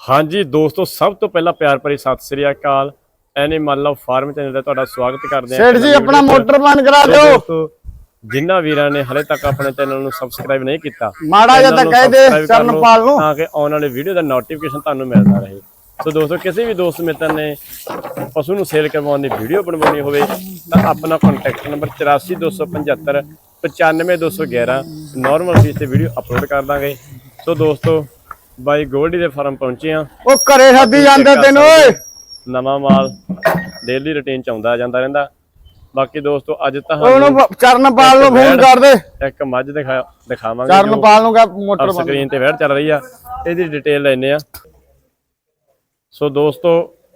ਹਾਂਜੀ ਦੋਸਤੋ ਸਭ ਤੋਂ ਪਹਿਲਾਂ ਪਿਆਰ ਭਰੀ ਸਤਿ ਸ੍ਰੀ ਅਕਾਲ। ਐਨੀਮਲ ਲਵ ਫਾਰਮ ਚੈਨਲ ਤੇ ਤੁਹਾਡਾ ਸਵਾਗਤ ਕਰਦੇ ਹਾਂ। ਸੇਠ ਜੀ ਆਪਣਾ ਮੋਟਰ ਬੰਦ ਕਰਾ ਦਿਓ। ਜਿਨ੍ਹਾਂ ਵੀਰਾਂ ਨੇ ਹਲੇ ਤੱਕ ਆਪਣੇ ਚੈਨਲ ਨੂੰ ਸਬਸਕ੍ਰਾਈਬ ਨਹੀਂ ਕੀਤਾ ਮਾੜਾ ਜਿਹਾ ਤਾਂ ਕਹਿ ਦੇ ਚਰਨਪਾਲ ਨੂੰ। ਤਾਂ ਕਿ ਆਉਣ ਵਾਲੇ ਵੀਡੀਓ ਦਾ ਨੋਟੀਫਿਕੇਸ਼ਨ ਤੁਹਾਨੂੰ ਮਿਲਦਾ ਰਹੇ। ਸੋ ਦੋਸਤੋ ਕਿਸੇ ਵੀ ਦੋਸਤ ਮਿੱਤਰ ਨੇ ਪਸ਼ੂ ਨੂੰ ਸੇਲ ਕਰਵਾਉਣ ਦੀ ਵੀਡੀਓ ਬਣਵਾਉਣੀ ਹੋਵੇ ਤਾਂ ਆਪਣਾ ਕੰਟੈਕਟ ਨੰਬਰ 84275 95211 ਨਾਰਮਲ ਫੀਸ ਤੇ ਵੀਡੀਓ ਅਪਲੋਡ ਕਰ ਦਾਂਗੇ। ਸੋ ਦੋਸਤੋ ਬਾਈ ਗੋਲਡੀ ਦੇ ਫਾਰਮ ਪਹੁੰਚੇ ਆ। ਉਹ ਘਰੇ ਸੱਦੀ ਜਾਂਦੇ ਤੈਨੂੰ ਓਏ। ਨਵਾਂ ਮਾਲ ਡੇਲੀ ਰੁਟੀਨ ਚ ਆਉਂਦਾ ਜਾਂਦਾ ਰਹਿੰਦਾ। ਬਾਕੀ ਦੋਸਤੋ ਅੱਜ ਉਹਨੂੰ ਤੁਹਾਨੂੰ ਬ- ਚਰਨਪਾਲ ਨੂੰ ਫੋਨ ਕਰ ਦੇ ਇੱਕ ਮੱਝ ਦਿਖਾ ਦਿਖਾਵਾਂਗੇ ਚਰਨਪਾਲ ਨੂੰ ਕਹ ਮੋਟਰ ਸਕਰੀਨ ਤੇ ਵੈੜ ਚੱਲ ਰਹੀ ਆ। ਇਹਦੀ ਡਿਟੇਲ ਲੈਨੇ ਆ। ਸੋ ਦੋਸਤੋ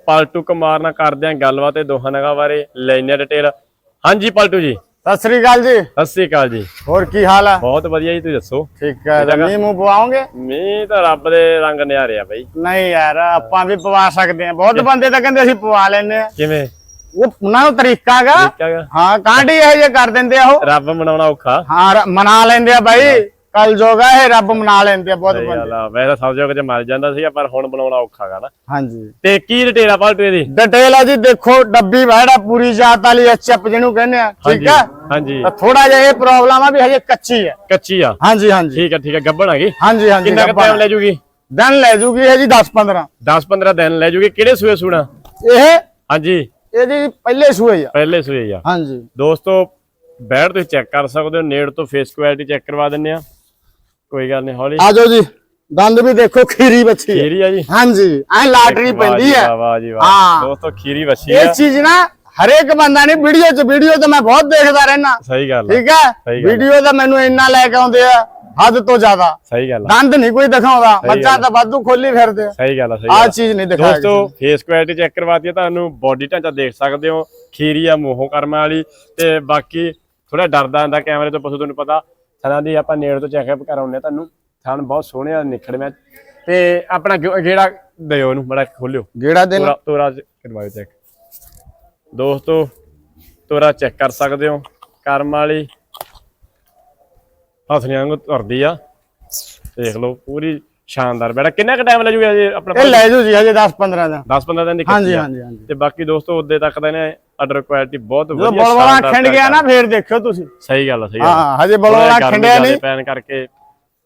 ਪਲਟੂ ਕੁਮਾਰ ਨਾਲ ਕਰਦੇ ਆ ਗੱਲਬਾਤ ਇਹ ਦੋਹਾਂ ਨਗਾ ਬਾਰੇ ਲੈਨੇ ਡਿਟੇਲ ਹਾਂਜੀ ਪਲਟੂ ਜੀ। ਸਤਿ ਸ੍ਰੀ ਅਕਾਲ ਜੀ। ਸਤਿ ਸ੍ਰੀ ਅਕਾਲ ਜੀ। ਹੋਰ ਕੀ ਹਾਲ ਹੈ ਬਹੁਤ ਵਧੀਆ ਜੀ ਤੁਸੀਂ ਦੱਸੋ? ਠੀਕ ਹੈ। ਤਾਂ ਮੀਂਹ ਮੂੰਹ ਪਵਾਓਗੇ? ਮੀਂਹ ਤਾਂ ਰੱਬ ਦੇ ਰੰਗ ਨਿਆਰੇ ਆ ਬਈ। ਨਹੀਂ ਯਾਰ ਆਪਾਂ ਵੀ ਪਵਾ ਸਕਦੇ ਹਾਂ। ਬਹੁਤ ਬੰਦੇ ਤਾਂ ਕਹਿੰਦੇ ਅਸੀਂ ਪਵਾ ਲੈਨੇ ਆ ਕਿਵੇਂ? ਉਹ ਉਹਨਾਂ ਨੂੰ ਤਰੀਕਾ ਹੈਗਾ। ਹਾਂ ਕਾਂਢੀ ਇਹ ਜੇ ਕਰ ਦਿੰਦੇ ਆ ਉਹ। ਰੱਬ ਮਨਾਉਣਾ ਔਖਾ। ਹਾਂ ਮਨਾ ਲੈਂਦੇ ਆ ਬਾਈ। ਕੱਲ ਜੋਗਾ ਇਹ ਰੱਬ ਮਨਾ ਲੈਂਦੇ ਆ ਬਹੁਤ ਬੰਦੇ। ਗੱਲ ਆ। ਵੈਸੇ ਸਭ ਜਗ੍ਹਾ 'ਚ ਮਰ ਜਾਂਦਾ ਸੀ ਪਰ ਹੁਣ ਬਣਾਉਣਾ ਔਖਾ ਗਾ ਨਾ। ਹਾਂਜੀ। ਤੇ ਕੀ ਡਿਟੇਲ ਆ ਪਲਟੂ ਇਹਦੀ ਡਿਟੇਲ ਆ ਜੀ ਦੇਖੋ ਡੱਬੀ ਵਹਿੜਾ ਪੂਰੀ ਜਾਤ ਵਾਲੀ ਐਚਐਪ ਜਿਹਨੂੰ ਕਹਿੰਦੇ ਆ ਠੀਕ ਆ? ਹਾਂਜੀ। ਤਾਂ ਥੋੜਾ ਜਿਹਾ ਇਹ ਪ੍ਰੋਬਲਮ ਆ ਵੀ ਹਜੇ ਕੱਚੀ ਹੈ ਕੱਚੀ ਆ? ਹਾਂਜੀ ਹਾਂਜੀ। ਠੀਕ ਆ ਠੀਕ ਆ ਗੱਬਣ ਆ ਗਈ? ਹਾਂਜੀ ਹਾਂਜੀ ਕਿੰਨਾ ਕੁ ਟਾਈਮ ਲੈ ਜੂਗੀ? ਦਿਨ ਲੈ ਜੂਗੀ ਇਹ ਜੀ 10 15 10 15 ਦਿਨ ਲੈ ਜੂਗੀ। ਕਿਹੜੇ ਸੂਏ ਸੂਣਾ? ਇਹ? ਹਾਂਜੀ। ਇਹ ਜੀ ਪਹਿਲੇ ਸੂਏ ਆ। ਪਹਿਲੇ ਸੂਏ ਆ। ਹਾਂਜੀ। ਦੋਸਤੋ ਬੈਠ ਤੁਸੀਂ ਚੈੱਕ ਕਰ ਸਕਦੇ ਹੋ ਨੇੜ ਤੋਂ ਫੇਸ ਕੁਆਲਿਟੀ ਚੈੱਕ ਕਰਵਾ ਦਿੰਨੇ ਆ। ਕੋਈ ਗੱਲ ਨਹੀਂ ਹੌਲੀ। ਆ ਜਾਓ ਜੀ ਦੰਦ ਵੀ ਦੇਖੋ ਖੀਰੀ ਬੱਚੀ ਹੈ। ਖੀਰੀ ਆ ਜੀ। ਹਾਂਜੀ ਐ ਲਾਟਰੀ ਪੈਂਦੀ ਹੈ। ਵਾਹ, ਵਾਹ ਜੀ ਵਾਹ। ਹਾਂ। ਦੋਸਤੋ ਖੀਰੀ ਵੱਛੀ ਇਹ ਆ। ਚੀਜ਼ ਨਾ ਹਰੇਕ ਬੰਦਾ ਨਹੀਂ ਵੀਡੀਓ 'ਚ ਵੀਡੀਓ ਤਾਂ ਮੈਂ ਬਹੁਤ ਦੇਖਦਾ ਰਹਿਣਾ ਸਹੀ ਗੱਲ ਠੀਕ ਹੈ। ਵੀਡੀਓ ਤਾਂ ਮੈਨੂੰ ਇੰਨਾ ਲੈ ਕੇ ਆਉਂਦੇ ਆ ਹੱਦ ਤੋਂ ਜ਼ਿਆਦਾ। ਸਹੀ ਗੱਲ ਦੰਦ ਨਹੀਂ ਕੋਈ ਦਿਖਾਉਂਦਾ ਮੱਝਾਂ ਤਾਂ ਵਾਧੂ ਖੋਲੀ ਫਿਰਦੇ ਆ। ਸਹੀ ਗੱਲ ਆ ਸਹੀ ਆ। ਚੀਜ਼ ਨਹੀਂ ਦਿਖਾਇਆ ਦੋਸਤੋ ਫੇਸ ਕੁਆਲਿਟੀ ਚੈੱਕ ਕਰਵਾਤੀ ਆ ਤੁਹਾਨੂੰ ਬਾਡੀ ਢਾਂਚਾ ਦੇਖ ਸਕਦੇ ਹੋ। ਖੀਰੀ ਆ ਮੋਹੋਂ ਕਰਮਾਂ ਵਾਲੀ ਤੇ ਬਾਕੀ ਥੋੜਾ ਡਰਦਾ ਹੁੰਦਾ ਕੈਮਰੇ ਤੋਂ ਪਸ਼ੂ ਤੁਹਾਨੂੰ ਪਤਾ ਥਣਾ ਦੀ ਆਪਾਂ ਨੇੜ ਤੋਂ ਚੈੱਕਅਪ ਕਰਾਉਂਦੇ ਆ ਤੁਹਾਨੂੰ। ਥਣ ਬਹੁਤ ਸੋਹਣੇ ਆ ਨਿਖੜਵੇਂ ਤੇ ਆਪਣਾ ਗੇੜਾ ਦਿਓ ਉਹਨੂੰ ਬੜਾ ਖੋਲਿਓ। ਜਿਹੜਾ ਦਿਨ ਤੋਰਾ ਕਰਵਾਇਓ ਚੈੱਕ ਦੋਸਤੋ ਤੋਰਾ ਚੈੱਕ ਕਰ ਸਕਦੇ ਹੋ। ਕਰਮ ਵਾਲੀ ਹਸਨੀਆਂ ਨੂੰ ਤੁਰਦੀ ਆ। ਦੇਖ ਲਓ ਪੂਰੀ ਸ਼ਾਨਦਾਰ ਬੇੜਾ ਕਿੰਨਾ ਕੁ ਟਾਈਮ ਲੈ ਜੂਗਾ ਜੀ ਆਪਣਾ ਇਹ ਲੈ ਜਾਓ ਜੀ ਹਜੇ 10 15 ਦਾ। 10 15 ਦਿਨ ਦੀ ਹਾਂਜੀ। ਹਾਂਜੀ ਹਾਂਜੀ। ਤੇ ਬਾਕੀ ਦੋਸਤੋ ਉਦੇ ਤੱਕ ਦਾ ਨੇ ਆਰਡਰ ਕੁਆਲਿਟੀ ਬਹੁਤ ਵਧੀਆ ਬਲਵਾਲਾ ਖਿੰਡ ਗਿਆ ਨਾ ਫੇਰ ਦੇਖਿਓ ਤੁਸੀਂ। ਸਹੀ ਗੱਲ ਸਹੀ ਗੱਲ। ਹਾਂ ਹਜੇ ਬਲਵਾਲਾ ਖਿੰਡਿਆ ਨਹੀਂ। ਪੈਣ ਕਰਕੇ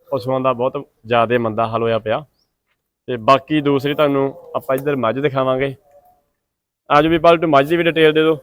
ਪਸ਼ੂਆਂ ਦਾ ਬਹੁਤ ਜ਼ਿਆਦਾ ਮੰਦਾ ਹਾਲ ਹੋਇਆ ਪਿਆ। ਤੇ ਬਾਕੀ ਦੂਸਰੀ ਤੁਹਾਨੂੰ ਆਪਾਂ ਇੱਧਰ ਮੱਝ ਦਿਖਾਵਾਂਗੇ। ਆਜੋ ਵੀ ਪਲਟੂ ਮੱਝ ਦੀ ਵੀ ਡਿਟੇਲ ਦੇ ਦਿਓ।